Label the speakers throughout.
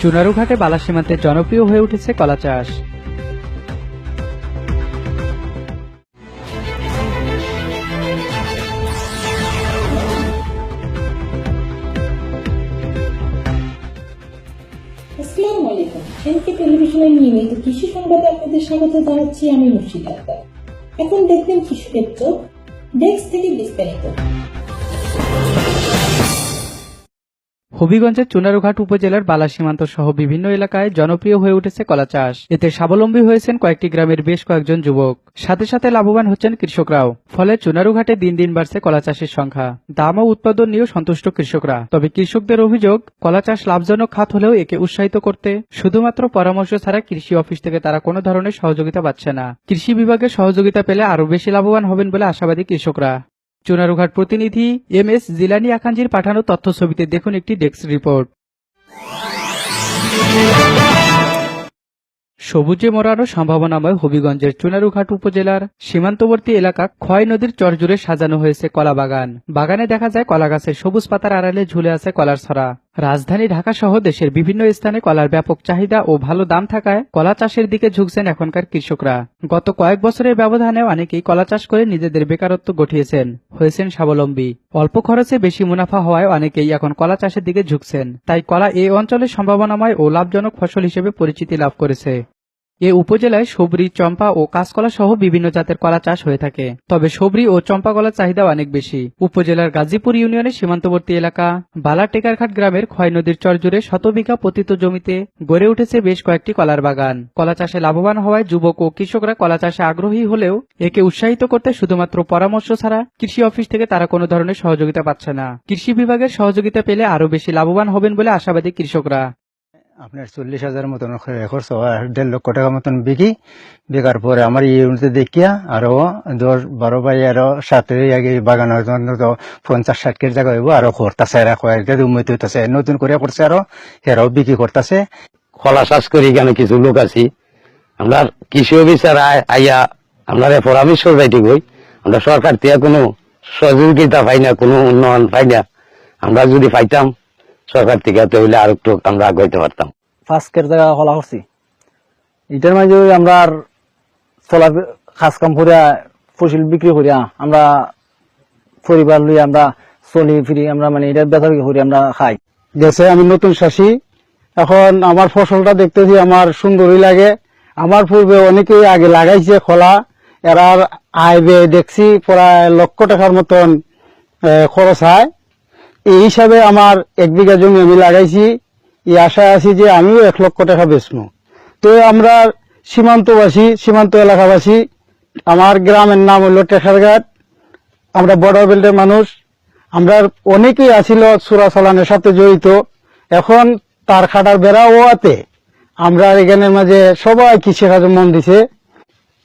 Speaker 1: চুনারুঘাটে বালা সীমান্তে জনপ্রিয় হয়ে উঠেছে কলা চাষ।
Speaker 2: কৃষি আপনাদের জানাচ্ছি আমি এখন দেখবেন কৃষকের চোখ ডেস্ক থেকে বিস্তারিত।
Speaker 1: হবিগঞ্জের চুনারুঘাট উপজেলার বালা সীমান্ত সহ বিভিন্ন এলাকায় জনপ্রিয় হয়ে উঠেছে কলা চাষ। এতে স্বাবলম্বী হয়েছেন কয়েকটি গ্রামের বেশ কয়েকজন যুবক। সাথে সাথে লাভবান হচ্ছেন কৃষকরাও। ফলে চুনারুঘাটে দিন দিন বাড়ছে কলা চাষের সংখ্যা। দাম ও উৎপাদন নিয়েও সন্তুষ্ট কৃষকরা। তবে কৃষকদের অভিযোগ, কলা চাষ লাভজনক খাত হলেও একে উৎসাহিত করতে শুধুমাত্র পরামর্শ ছাড়া কৃষি অফিস থেকে তারা কোনো ধরনের সহযোগিতা পাচ্ছে না। কৃষি বিভাগের সহযোগিতা পেলে আরও বেশি লাভবান হবেন বলে আশাবাদী কৃষকরা। চুনারুঘাট প্রতিনিধি এম এস জিলানি আকাঞ্জির পাঠানো তথ্য ছবিতে দেখুন একটি ডেস্ক রিপোর্ট। সবুজে মরারও সম্ভাবনাময় হবিগঞ্জের চুনারুঘাট উপজেলার সীমান্তবর্তী এলাকা ক্ষয় নদীর চরজুড়ে সাজানো হয়েছে কলা বাগান বাগানে দেখা যায় কলা গাছের সবুজ পাতার আড়ালে ঝুলে আছে কলার ছড়া। রাজধানী ঢাকা সহ দেশের বিভিন্ন স্থানে কলার ব্যাপক চাহিদা ও ভালো দাম থাকায় কলা চাষের দিকে ঝুঁকছেন এখনকার কৃষকরা। গত কয়েক বছরের ব্যবধানে অনেকেই কলা চাষ করে নিজেদের বেকারত্ব গঠিয়েছেন, হয়েছেন স্বাবলম্বী। অল্প খরচে বেশি মুনাফা হওয়ায় অনেকেই এখন কলা চাষের দিকে ঝুঁকছেন, তাই কলা এই অঞ্চলের সম্ভাবনাময় ও লাভজনক ফসল হিসেবে পরিচিতি লাভ করেছে। এ উপজেলায় সবরি, চম্পা ও কাঁচকলা সহ বিভিন্ন জাতের কলা চাষ হয়ে থাকে। তবে সবরি ও চম্পা কলার চাহিদা অনেক বেশি। উপজেলার গাজীপুর ইউনিয়নের সীমান্তবর্তী এলাকা বালা টেকারঘাট গ্রামের ক্ষয় নদীর চরজুড়ে শত বিঘা পতিত জমিতে গড়ে উঠেছে বেশ কয়েকটি কলার বাগান। কলা চাষে লাভবান হওয়ায় যুবক ও কৃষকরা কলা চাষে আগ্রহী হলেও একে উৎসাহিত করতে শুধুমাত্র পরামর্শ ছাড়া কৃষি অফিস থেকে তারা কোনো ধরনের সহযোগিতা পাচ্ছে না। কৃষি বিভাগের সহযোগিতা পেলে আরও বেশি লাভবান হবেন বলে আশাবাদী কৃষকরা।
Speaker 3: আপনার চল্লিশ হাজার মতন খরচ দেড় লক্ষ টাকা মতন বিকি, বিকার পরে আমার ইউনিটে দেখিয়া আরও দশ, বারো বাই আরও সাথে আগে বাগানের জন্য তো পঞ্চাশ, ষাট কেজি জায়গা হইব, আরও করতেছে, এরা উন্নতি নতুন করে করছে আরও, এরাও বিক্রি করতেছে।
Speaker 4: খোলা চাষ করি এখানে কিছু লোক আছি। আমরা কৃষি অফিসার আইয়া আমরা পরামর্শ যাইতে গই আমরা সরকার থেকে কোনো সহযোগিতা পাই না, কোনো উন্নয়ন পাই না। আমরা যদি পাইতাম সরকার থেকে তাহলে আর একটু আমরা আগাইতে পারতাম।
Speaker 5: ফাস্কের জায়গা হলা করছি। এটার মাঝে আমরা আর চলা কাজ কাম করিয়া ফসল বিক্রি করিয়া আমরা পরিবার লই আমরা চলি ফিরি, আমরা মানে এটা বেচা বিক্রি করি, আমরা খাই।
Speaker 3: গেছে আমি নতুন চাষি এখন আমার ফসলটা দেখতেছি আমার সুন্দরই লাগে। আমার পূর্বে অনেকেই আগে লাগাইছে খোলা। এরার আয় ব্যয় দেখছি, প্রায় লক্ষ টাকার মতন খরচ হয়। এই হিসাবে আমার এক বিঘা জমি আমি লাগাইছি। এই আশায় আছি যে আমিও এক লক্ষ টাকা বেচবো। তো আমরা সীমান্তবাসী, সীমান্ত এলাকাবাসী, আমার গ্রামের নাম হলো টেকারঘাট আমরা বর্ডার বেল্টের মানুষ। আমরা অনেকেই আছিল চোরাচালানের সাথে জড়িত। এখন তার খাটার বেড়া ও আতে আমরা এখানের মাঝে সবাই কৃষি কাজে মন দিছে।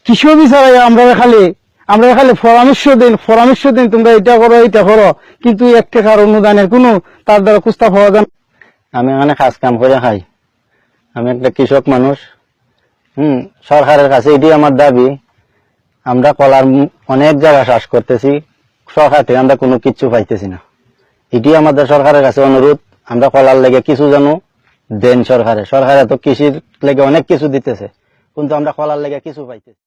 Speaker 3: কৃষি বিচারাই আমরা খালি আমরা খালি পরামর্শ দিন পরামর্শ দিন, তোমরা এটা করো এটা করো। কিন্তু এক টাকার অনুদানের কোনো তার দ্বারা কুস্তা পাওয়া যায়
Speaker 6: আমি এখানে কাজ কাম করে খাই। আমি একটা কৃষক মানুষ। হুম, সরকারের কাছে এটি আমার দাবি। আমরা কলার অনেক জায়গা চাষ করতেছি। সরকার থেকে আমরা কোনো কিচ্ছু পাইতেছি না। এটি আমাদের সরকারের কাছে অনুরোধ। আমরা কলার লেগে কিছু জানো, দেন সরকারে। সরকারে তো কৃষির লেগে অনেক কিছু দিতেছে। কিন্তু আমরা কলার লেগে কিছু পাইতেছি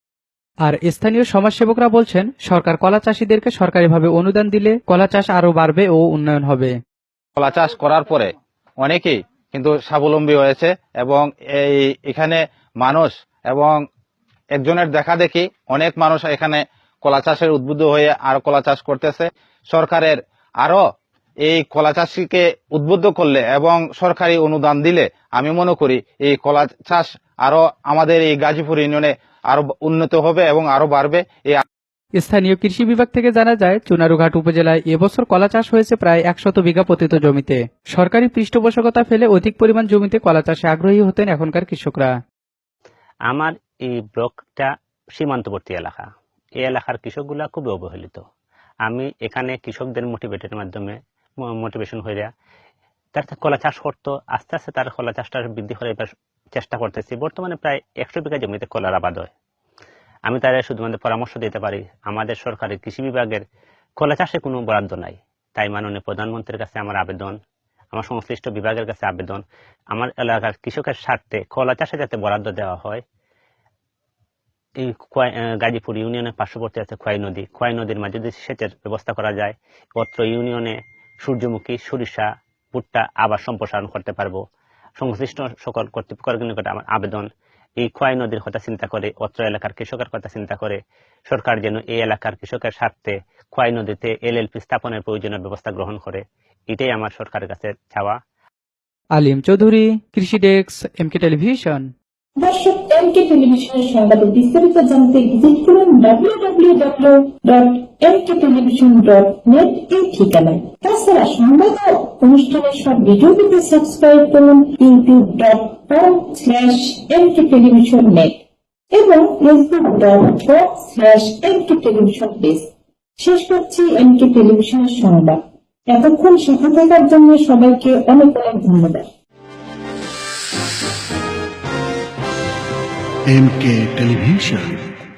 Speaker 1: আর স্থানীয় সমাজসেবকরা বলছেন, সরকার কলা চাষীদেরকে সরকারিভাবে অনুদান দিলে কলা চাষ আরও বাড়বে ও উন্নয়ন হবে।
Speaker 7: কলা চাষ করার পরে অনেকেই কিন্তু স্বাবলম্বী হয়েছে এবং এই এখানে মানুষ এবং একজনের দেখা দেখি অনেক মানুষ এখানে কলা চাষের উদ্বুদ্ধ হয়ে আর কলা চাষ করতেছে। সরকারের আরও এই কলা চাষীকে উদ্বুদ্ধ করলে এবং সরকারি অনুদান দিলে আমি মনে করি এই কলা চাষ আরও আমাদের এই গাজীপুর ইউনিয়নে আরও উন্নত হবে এবং আরও বাড়বে। এই
Speaker 1: স্থানীয় কৃষি বিভাগ থেকে জানা যায় চুনারুঘাট উপজেলায় এবছর কলা চাষ হয়েছে প্রায় একশত বিঘা পতিত জমিতে। সরকারি পৃষ্ঠপোষকতা ফেলে অধিক পরিমাণ জমিতে কলা চাষে আগ্রহী হতেন এখনকার কৃষকরা।
Speaker 8: আমার এই ব্লকটা সীমান্তবর্তী এলাকা। এই এলাকার কৃষকগুলা খুবই অবহেলিত। আমি এখানে কৃষকদের মোটিভেটের মাধ্যমে মোটিভেশন হইয়া তার কলা চাষ করতো আস্তে আস্তে তার কলা চাষটা বৃদ্ধি করে এবার চেষ্টা করতেছি। বর্তমানে প্রায় একশো বিঘা জমিতে কলার আবাদ হয়। আমি তারা শুধুমাত্র পরামর্শ দিতে পারি, আমাদের সরকারের কৃষি বিভাগের কলা চাষে কোনো বরাদ্দ নাই। তাই মাননীয় প্রধানমন্ত্রীর কাছে আমার আবেদন, আমার সংশ্লিষ্ট বিভাগের কাছে আবেদন, আমার এলাকার কৃষকের স্বার্থে কলা চাষে যাতে বরাদ্দ দেওয়া হয়, এই গাজীপুর ইউনিয়নের পার্শ্ববর্তী আছে খোয়াই নদী। খোয়াই নদীর মাঝে যদি সেচের ব্যবস্থা করা যায়। অত্র ইউনিয়নে সূর্যমুখী, সরিষা, ভুট্টা আবার সম্প্রসারণ করতে পারব। সংশ্লিষ্ট সকল কর্তৃপক্ষের নিকট আমার আবেদন। এই খোয়াই নদীর কথা চিন্তা করে, অত্র এলাকার কৃষকের কথা চিন্তা করে, সরকার যেন এই এলাকার কৃষকের স্বার্থে খোয়াই নদীতে এলএলপি স্থাপনের প্রয়োজনীয় ব্যবস্থা গ্রহণ করে। এটাই আমার সরকারের কাছে চাওয়া।
Speaker 1: আলিম চৌধুরী কৃষি ডেস্ক এমকে টেলিভিশন।
Speaker 2: দর্শক এমকে টেলিভিশনের সংবাদে বিস্তারিত জানতে ভিজিট করুন www.mkTelevision.net এই ঠিকানায় তাছাড়া সংবাদ ও অনুষ্ঠানের সব ভিডিও সাবস্ক্রাইব করুন নেট এবং টেলিভিশন পেজ শেষ করছি এমকে টেলিভিশনের সংবাদ। এতক্ষণ সাথে থাকার জন্য সবাইকে অনেক অনেক ধন্যবাদ।
Speaker 9: एम के टेलीविज़न।